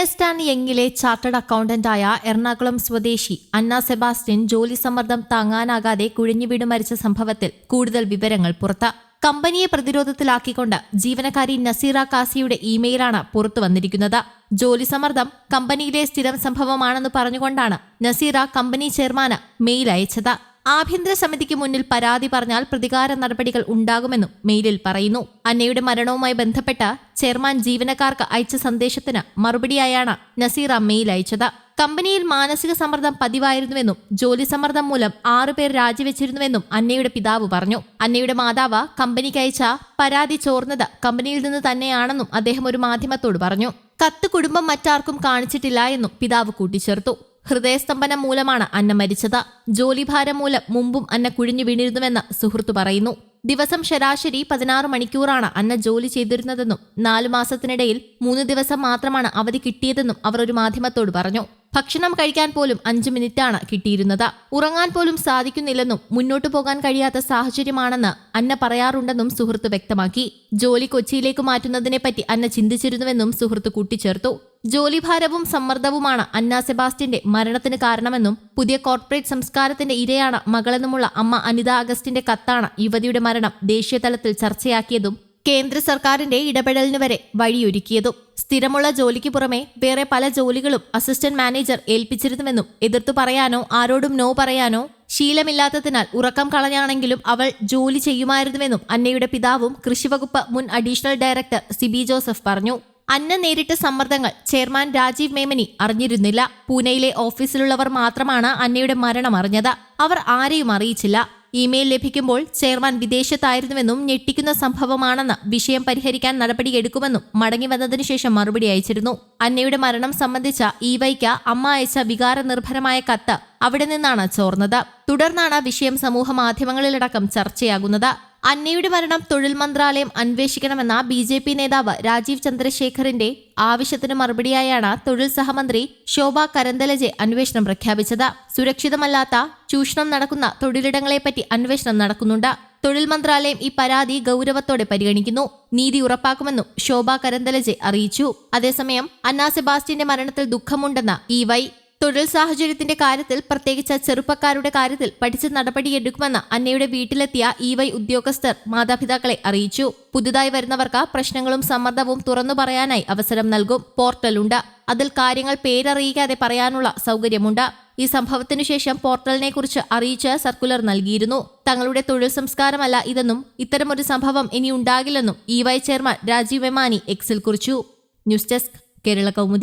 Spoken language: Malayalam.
ഏണസ്റ്റ് ആൻഡ് യങ്ങിലെ ചാർട്ടേഡ് അക്കൗണ്ടന്റായ എറണാകുളം സ്വദേശി അന്ന സെബാസ്റ്റ്യൻ ജോലി സമ്മർദ്ദം താങ്ങാനാകാതെ കുഴിഞ്ഞുവീട് മരിച്ച സംഭവത്തിൽ കൂടുതൽ വിവരങ്ങൾ പുറത്ത്. കമ്പനിയെ പ്രതിരോധത്തിലാക്കിക്കൊണ്ട് ജീവനക്കാരി നസീറ കാസിയുടെ ഇമെയിലാണ് പുറത്തു വന്നിരിക്കുന്നത്. ജോലി സമ്മർദ്ദം കമ്പനിയിലെ സ്ഥിരം സംഭവമാണെന്ന് പറഞ്ഞുകൊണ്ടാണ് നസീറ കമ്പനി ചെയർമാന് മെയിൽ അയച്ചത്. ആഭ്യന്തര സമിതിക്ക് മുന്നിൽ പരാതി പറഞ്ഞാൽ പ്രതികാര നടപടികൾ ഉണ്ടാകുമെന്നും മെയിലിൽ പറയുന്നു. അന്നയുടെ മരണവുമായി ബന്ധപ്പെട്ട ചെയർമാൻ ജീവനക്കാർക്ക് അയച്ച സന്ദേശത്തിന് മറുപടിയായാണ് നസീറ മെയിൽ അയച്ചത്. കമ്പനിയിൽ മാനസിക സമ്മർദ്ദം പതിവായിരുന്നുവെന്നും ജോലി സമ്മർദ്ദം മൂലം ആറുപേർ രാജിവെച്ചിരുന്നുവെന്നും അന്നയുടെ പിതാവ് പറഞ്ഞു. അന്നയുടെ മാതാവ് കമ്പനിക്ക് അയച്ച പരാതി ചോർന്നത് കമ്പനിയിൽ നിന്ന് തന്നെയാണെന്നും അദ്ദേഹം ഒരു മാധ്യമത്തോട് പറഞ്ഞു. കത്ത് കുടുംബം മറ്റാർക്കും കാണിച്ചിട്ടില്ല എന്നും പിതാവ് കൂട്ടിച്ചേർത്തു. ഹൃദയസ്തംഭനം മൂലമാണ് അന്ന മരിച്ചത്. ജോലിഭാരം മൂലം മുമ്പും അന്ന കുഴിഞ്ഞു വീണിരുന്നുവെന്ന് സുഹൃത്തു പറയുന്നു. ദിവസം ശരാശരി പതിനാറ് മണിക്കൂറാണ് അന്ന ജോലി ചെയ്തിരുന്നതെന്നും നാലു മാസത്തിനിടയിൽ മൂന്ന് ദിവസം മാത്രമാണ് അവധി കിട്ടിയതെന്നും അവർ ഒരു മാധ്യമത്തോട് പറഞ്ഞു. ഭക്ഷണം കഴിക്കാൻ പോലും അഞ്ചു മിനിറ്റാണ് കിട്ടിയിരുന്നത്. ഉറങ്ങാൻ പോലും സാധിക്കുന്നില്ലെന്നും മുന്നോട്ടു പോകാൻ കഴിയാത്ത സാഹചര്യമാണെന്ന് അന്ന പറയാറുണ്ടെന്നും സുഹൃത്ത് വ്യക്തമാക്കി. ജോലി കൊച്ചിയിലേക്ക് മാറ്റുന്നതിനെപ്പറ്റി അന്ന ചിന്തിച്ചിരുന്നുവെന്നും സുഹൃത്ത് കൂട്ടിച്ചേർത്തു. ജോലിഭാരവും സമ്മർദ്ദവുമാണ് അന്ന സെബാസ്റ്റ്യന്റെ മരണത്തിന് കാരണമെന്നും പുതിയ കോർപ്പറേറ്റ് സംസ്കാരത്തിന്റെ ഇരയാണ് മകളെന്നുമുള്ള അമ്മ അനിത അഗസ്റ്റിന്റെ കത്താണ് യുവതിയുടെ മരണം ദേശീയതലത്തിൽ ചർച്ചയാക്കിയതും കേന്ദ്ര സർക്കാരിന്റെ ഇടപെടലിന് വരെ വഴിയൊരുക്കിയതും. സ്ഥിരമുള്ള ജോലിക്ക് പുറമെ വേറെ പല ജോലികളും അസിസ്റ്റന്റ് മാനേജർ ഏൽപ്പിച്ചിരുന്നുവെന്നും എതിർത്തു പറയാനോ ആരോടും നോ പറയാനോ ശീലമില്ലാത്തതിനാൽ ഉറക്കം കളഞ്ഞാണെങ്കിലും അവൾ ജോലി ചെയ്യുമായിരുന്നുവെന്നും അന്നയുടെ പിതാവും കൃഷിവകുപ്പ് മുൻ അഡീഷണൽ ഡയറക്ടർ സിബി ജോസഫ് പറഞ്ഞു. അന്ന നേരിട്ട സമ്മർദ്ദങ്ങൾ ചെയർമാൻ രാജീവ് മേമനി അറിഞ്ഞിരുന്നില്ല. പൂനെയിലെ ഓഫീസിലുള്ളവർ മാത്രമാണ് അന്നയുടെ മരണം അറിഞ്ഞത്. അവർ ആരെയും അറിയിച്ചില്ല. ഇമെയിൽ ലഭിക്കുമ്പോൾ ചെയർമാൻ വിദേശത്തായിരുന്നുവെന്നും ഞെട്ടിക്കുന്ന സംഭവമാണെന്ന് വിഷയം പരിഹരിക്കാൻ നടപടിയെടുക്കുമെന്നും മടങ്ങി വന്നതിനു ശേഷം മറുപടി അയച്ചിരുന്നു. അന്നയുടെ മരണം സംബന്ധിച്ച ഇവയ്ക്ക് അമ്മ അയച്ച വികാരനിർഭരമായ കത്ത് അവിടെ നിന്നാണ് ചോർന്നത്. തുടർന്നാണ് വിഷയം സമൂഹ മാധ്യമങ്ങളിലടക്കം ചർച്ചയാകുന്നത്. അന്നയുടെ മരണം തൊഴിൽ മന്ത്രാലയം അന്വേഷിക്കണമെന്ന ബി ജെ പി നേതാവ് രാജീവ് ചന്ദ്രശേഖറിന്റെ ആവശ്യത്തിന് മറുപടിയായാണ് തൊഴിൽ സഹമന്ത്രി ശോഭ കരന്തലജെ അന്വേഷണം പ്രഖ്യാപിച്ചത്. സുരക്ഷിതമല്ലാത്ത ചൂഷണം നടക്കുന്ന തൊഴിലിടങ്ങളെപ്പറ്റി അന്വേഷണം നടക്കുന്നുണ്ട്. തൊഴിൽ മന്ത്രാലയം ഈ പരാതി ഗൗരവത്തോടെ പരിഗണിക്കുന്നു. നീതി ഉറപ്പാക്കുമെന്നും ശോഭ കരന്തലജെ അറിയിച്ചു. അതേസമയം അന്നാ സെബാസ്റ്റ്യന്റെ മരണത്തിൽ ദുഃഖമുണ്ടെന്ന ഇ വൈ തൊഴിൽ സാഹചര്യത്തിന്റെ കാര്യത്തിൽ പ്രത്യേകിച്ച് ചെറുപ്പക്കാരുടെ കാര്യത്തിൽ പഠിച്ച നടപടിയെടുക്കുമെന്ന് അന്നയുടെ വീട്ടിലെത്തിയ ഇ വൈ ഉദ്യോഗസ്ഥർ മാതാപിതാക്കളെ അറിയിച്ചു. പുതുതായി വരുന്നവർക്ക് പ്രശ്നങ്ങളും സമ്മർദ്ദവും തുറന്നു പറയാനായി അവസരം നൽകും. പോർട്ടലുണ്ട്. അതിൽ കാര്യങ്ങൾ പേരറിയിക്കാതെ പറയാനുള്ള സൗകര്യമുണ്ട്. ഈ സംഭവത്തിനു ശേഷം പോർട്ടലിനെ കുറിച്ച് അറിയിച്ച് സർക്കുലർ നൽകിയിരുന്നു. തങ്ങളുടെ തൊഴിൽ സംസ്കാരമല്ല ഇതെന്നും ഇത്തരമൊരു സംഭവം ഇനി ഉണ്ടാകില്ലെന്നും E Y chairman Rajeev Memani എക്സിൽ കുറിച്ചു. News desk Kerala Kaumudi.